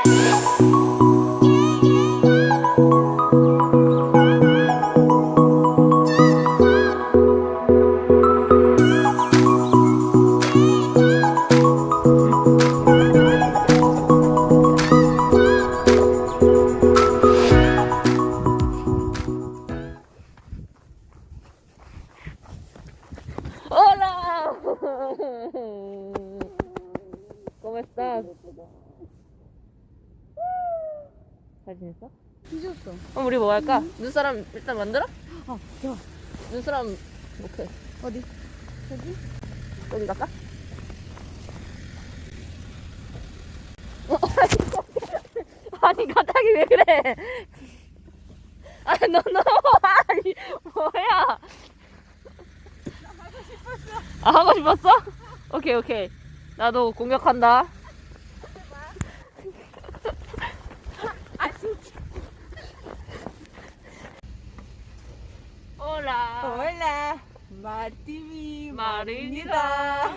¿Cómo estás? 잘 지냈어? 뒤졌어. 어, 우리 뭐 할까? 눈사람 일단 만들어? 어, 좋아. 눈사람 오케이. 어디? 여기? 여기 갈까? 아니 갑자기 왜 그래? 아니 너너 아니 뭐야? 아 하고 싶었어? 오케이 오케이 나도 공격한다. 올라 Hola. Martivi. Marinita.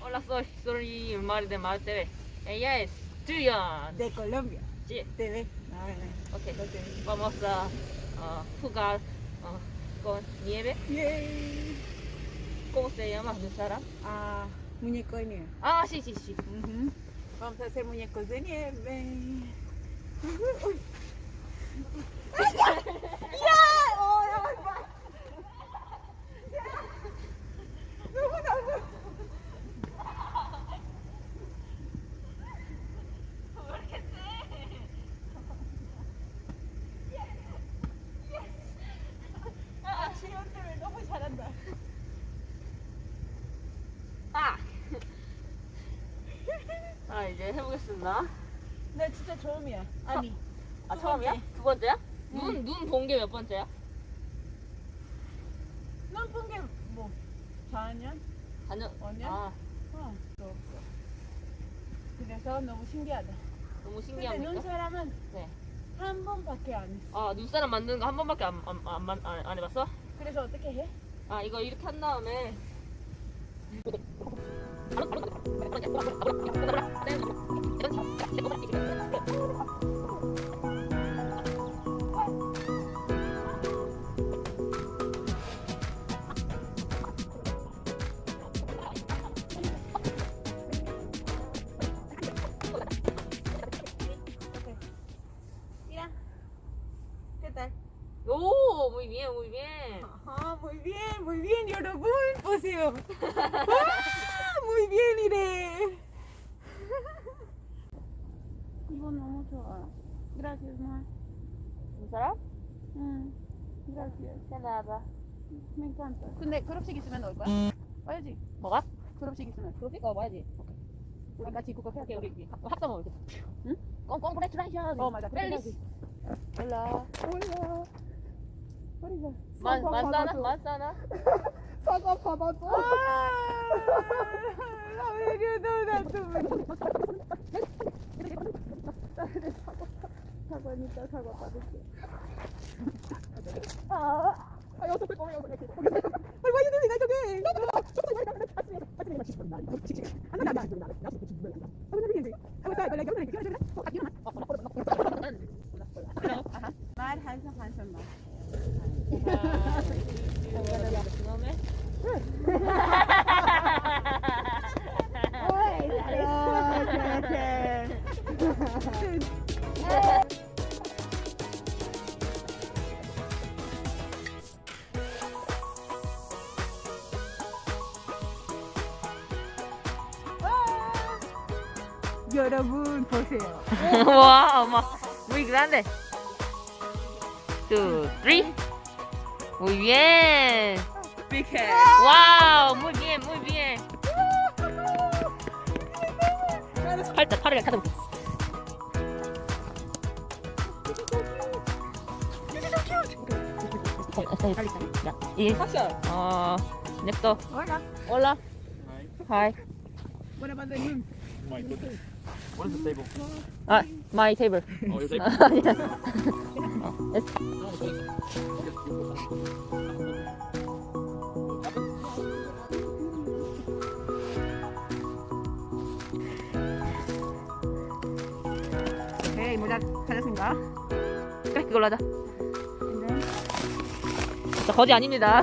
Hola soy soy Mar de Marte. Ella es Julian. De Colombia. Sí. Te ve. A ver, Ok, vamos a ah, jugar ah, con nieve. Yay. ¿Cómo se llama? ¿Nusara? Ah, muñeco de nieve. Ah, sí, sí, sí. Vamos a hacer muñecos de nieve. Uy. ¡Ya! ¡Oh, 아! 아, 이제 해보겠습니다. 나 진짜 처음이야. 아니, 아, 두 처음이야? 번째. 두 번째야? 응. 눈, 눈 본 게 몇 번째야? 넌본게 뭐? 4년? 4년? 어, 아, 어, 또 없어. 그래서 너무 신기하다. 너무 근데 신기합니까? 눈사람은 네. 한 번밖에 안 했어. 아, 눈사람 만드는 거 한 번밖에 안, 안, 안, 안, 안 해봤어? 그래서 어떻게 해? 아, 이거 이렇게 한 다음에 对对对好了好了好了好了不要捡不要捡不要捡不要捡不要捡不要捡不要捡不要捡 오, muy bien, muy bien. 아, muy bien, muy bien, 여러분. 보세요. 와, muy bien, 이래. 이건 너무 좋아. Gracias, ma. 눈사람? 응. Gracias. De nada. Me encanta. 근데 졸업식 있으면 올 거야? 와야지. 뭐가? 졸업식 있으면. 그렇게 가 봐야지. 우리 같이 그거 해야 돼. 우리 합성 먹을게. 응? 꽁꽁그레츄레이션. 어, 맞아. 펠리스. 올라. 올라. 어디가? 만, 사과 만사나? 받아줘. 만사나? 사과 받아줘. 나 외려도 나도 사과니까 사과 받을게. 아, 아 여섯 개 꺼내 여섯 개. 그다음에 여러분 보세요. 와, 엄마. Muy grande. Two, three. Muy bien. Big head. 와우, muy bien, muy bien. 팔, 팔을 가득. 야, 일. 어, 넥터. Hola. 올라. 하이. What about the moon? My goodness. What is the table? 아, 마이 테이블. Oh, your table. 아니야. No, table. 생각 하셨습니까? 그래 그걸로 하자. 저 거지 아닙니다.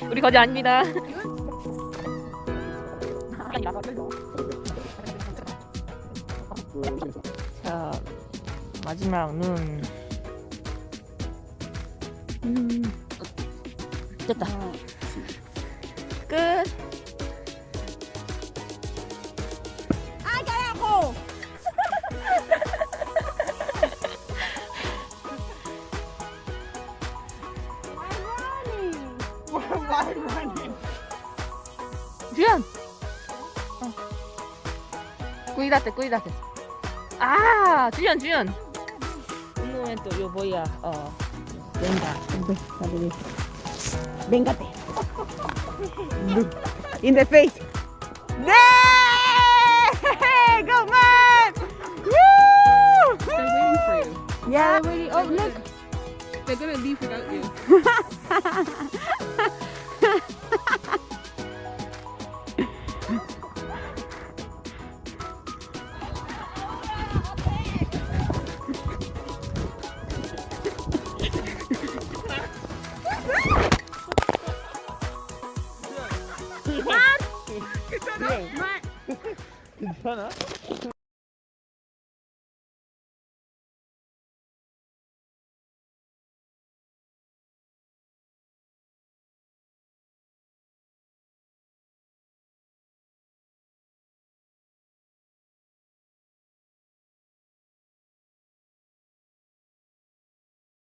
우리 거지 아닙니다. 자 마지막 눈. 음. 됐다. 끝. 아, 가라고! Why running? 주연. 어. cuídate, cuídate. 아, 주연, 주연. Un momento, yo voy a. 어. venga. Véngate. In the face. 네! Go man! Woo! They're waiting for you. Yeah. They're waiting. Oh, look. They're gonna leave without you. 慢，快，慢，慢。